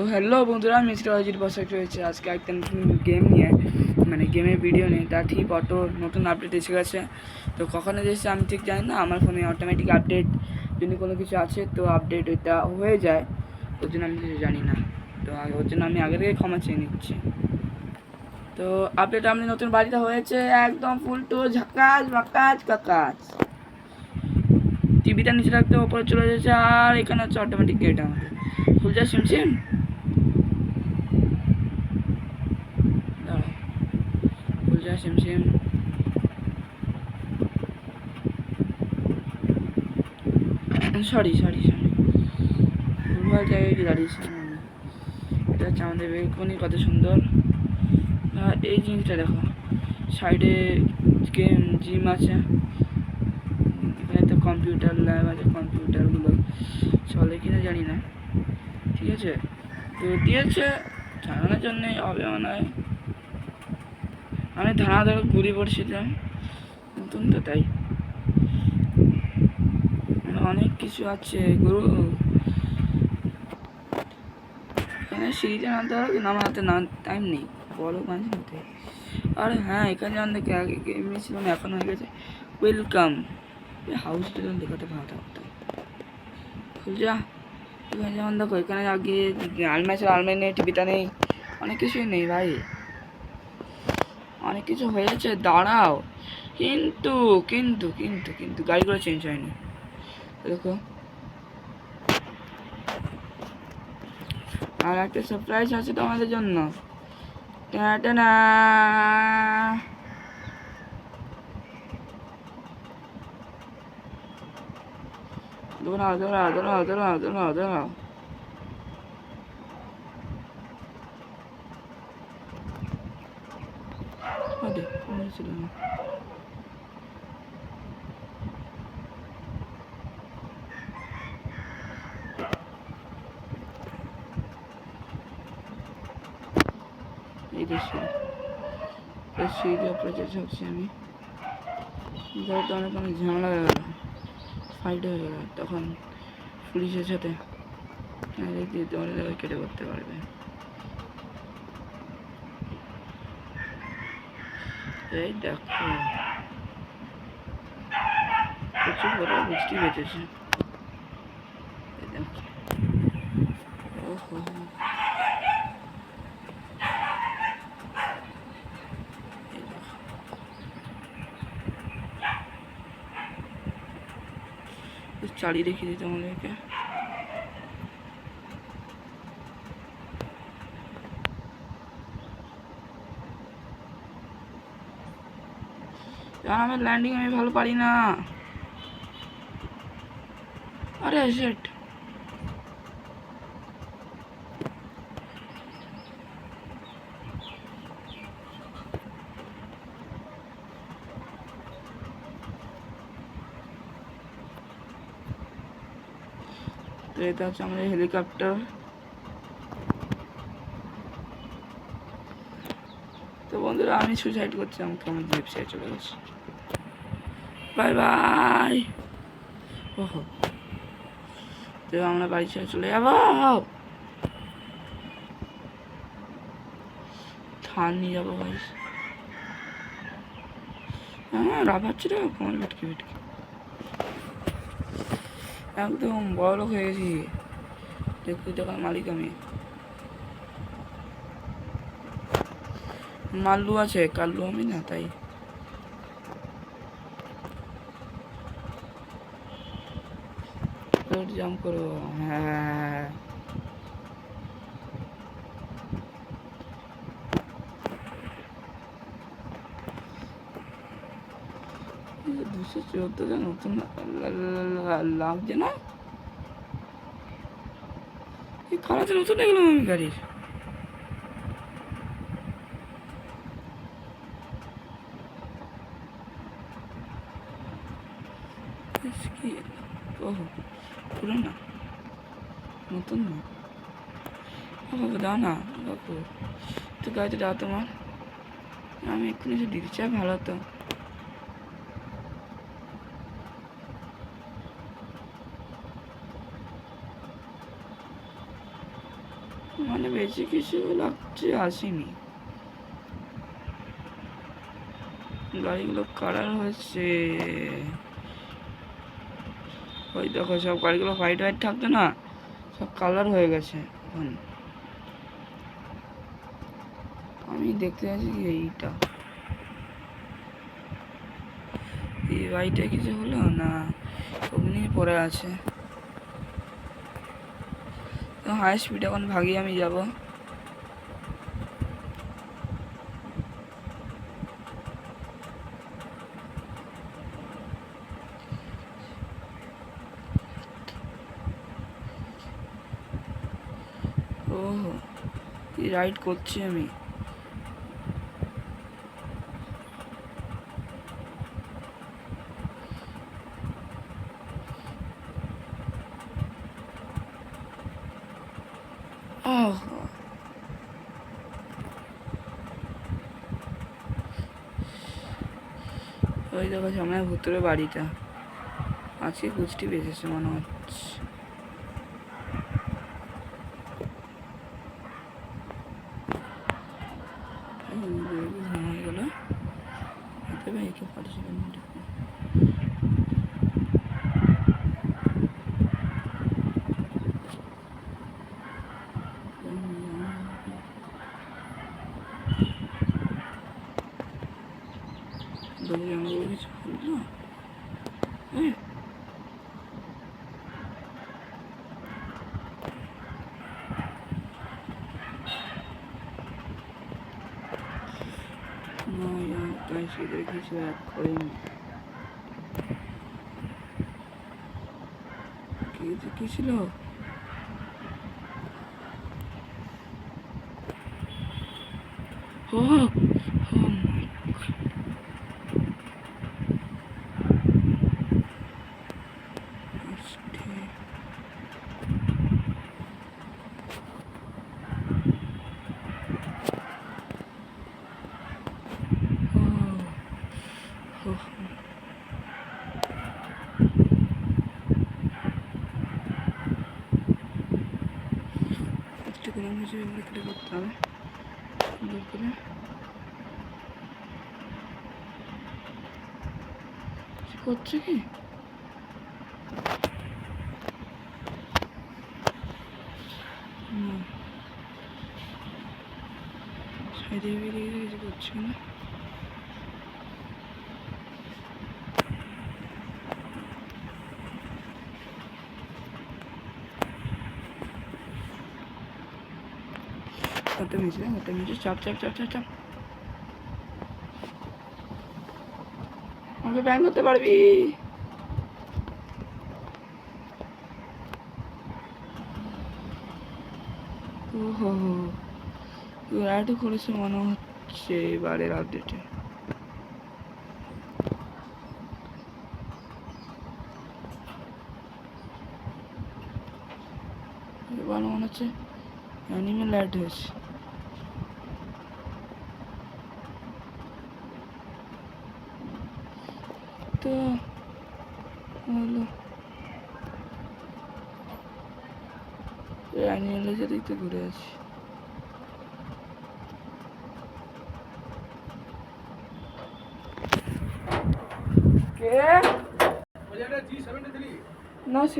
তো হ্যালো বন্ধুরা মিস্টার অজিত বসাক রয়েছে। আজকে একটা নতুন গেম নিয়ে মানে গেমের ভিডিও নিয়ে। তার ঠিক অটো নতুন আপডেট এসে গেছে। তো কখনো এসেছে আমি ঠিক জানি না, আমার ফোনে অটোমেটিক আপডেট যদি কোনো কিছু আছে, তো আপডেট ওইটা হয়ে যায়। ওর জন্য আমি কিছু জানি না। তো ওর জন্য আমি আগে থেকে ক্ষমা চেয়ে নিচ্ছি। তো আপডেট আপনি নতুন বাড়িতে হয়েছে, একদম ফুল টু ঝাকাজ, বাকাজ, কাকাজ। টিভিটা নিচে রাখতে ওপরে চলে যাচ্ছে আর এখানে হচ্ছে অটোমেটিক গেট আমাদের। খুল যা সিম সিম দাঁড়াও। খুল যা সিম সরি সরি সরি ভুলভাল জায়গায় কি দাঁড়িয়েছিলাম এটা হচ্ছে আমাদের বেলকনি কত সুন্দর। এই জিনিসটা দেখো। সাইডে গেম জিম আছে। এখানে তো কম্পিউটার ল্যাব আছে, কম্পিউটারগুলো চলে কিনা জানি না। ঠিক আছে? তো দিয়েছে, জানানোর জন্যে হবে মনে হয়। আমি ধানা ধরে ঘুরে পড়ছিলাম নতুন তো তাই। অনেক কিছু আছে, গুরু। এখানে সিঁড়িতে নামতে হবে আমার হাতে না টাইম নেই। বড় মাঝে মধ্যে আর হ্যাঁ এখানে দেখে আগে এমনি ছিল না এখন হয়ে গেছে। ওয়েলকাম হাউস যেমন দেখাতে ভালো থাকতো। যা। এখানে যেমন দেখো, এখানে আগে আলমারি ছিল, আলমারি নেই টিভিটা নেই। অনেক কিছুই নেই ভাই। অনেক কিছু হয়েছে দাঁড়াও। কিন্তু কিন্তু কিন্তু কিন্তু, গাড়িগুলো চেঞ্জ হয়নি। দেখো। আর একটা সারপ্রাইজ আছে তোমাদের জন্য। টাটানা দৌড়াও দৌড়াও দৌড়াও দৌড়াও দৌড়াও দৌড়াও। আরে মনে ছিল না। এই যে সিঁড়ি। উপরে যে আমি। ধরো তো অনেক অনেক ঝামেলা হয়ে গেল ফাইট হয়ে গেল, তখন পুলিশের সাথে। দিয়ে তোমার কেটে করতে পারবে। এই দেখো প্রচুর বড় বৃষ্টি বেঁচেছে এই দেখো ওহো এই দেখো একটু চালিয়ে রেখে দিতে আমাদেরকে কারণ আমি ল্যান্ডিং আমি ভালো পারি না। আরে সেট তো এটা হচ্ছে আমাদের হেলিকপ্টার তো বন্ধুরা আমি সুইসাইড করছি, আমাকে আমার ওয়েবসাইট চলে গেছে। বাই বাই ওহো। তো আমরা বাড়ি ছেড়ে চলে যাব। থান নিয়ে যাব ভাই হ্যাঁ রাভাচ্ছি রে কোমর ভেটকে ভেটকে। একদম বড় লোক হয়ে গেছি। দেখতে দেখার মালিক আমি। মাল্লু আছে, কাল্লু আমি না, তাই। জাম করো হ্যাঁ। দুশো চোদ্দটা নতুন লাগছে না এই কালাতে নতুন এগুলো আমি গাড়ির ইস, কি ওহো পুরো না নতুন না ও বাবু দাও না বাবু তো গাড়িতে দাও তোমার। আমি এক্ষুনি এসে দিতে চাই ভালো তো। মানে বেশি কিছু লাগছে, আসেনি। গাড়িগুলো কালার হয়েছে। ওই দেখো, সব গাড়িগুলো হোয়াইট হোয়াইট থাকতো না, সব কালার হয়ে গেছে। এখন আমি দেখতে পাচ্ছি কি এইটা। এই গাড়িটা কিছু হলো না? অমনি পড়ে আছে। হাই স্পিড এখন ভাগি আমি যাব। ও কি রাইড করছি আমি। আহ ওই দেখো সামনে ভুতুরে বাড়িটা। আছে কুচটি বেঁচেছে মনে হচ্ছে এই বেরোবো হয়ে গেল হাতে বাইকে পার্টিসিপেন্ট দৌড়ে আমাকে কিছু বলল হ্যাঁ না তাই সেটা কিছু অ্যাড করিনি। কি ছিল? ও ও মাই আজকে ও ও একটু করে মুছে বিক্রি করতে হবে করে কি করছে কি। সাইডে বেরিয়ে কিছু করছে না? ওটা মিশে ওটা মিশে চাপ চাপ চাপ চাপ চাপ। আমাকে ব্যান করতে পারবি? ওহো রাইডও করেছে মনে হচ্ছে এবারের আপডেটে এবার মনে হচ্ছে অ্যানিমেল অ্যাড হয়েছে তো হলো। অ্যানিমেলের সাথেই তো ঘুরে আছি। কে? না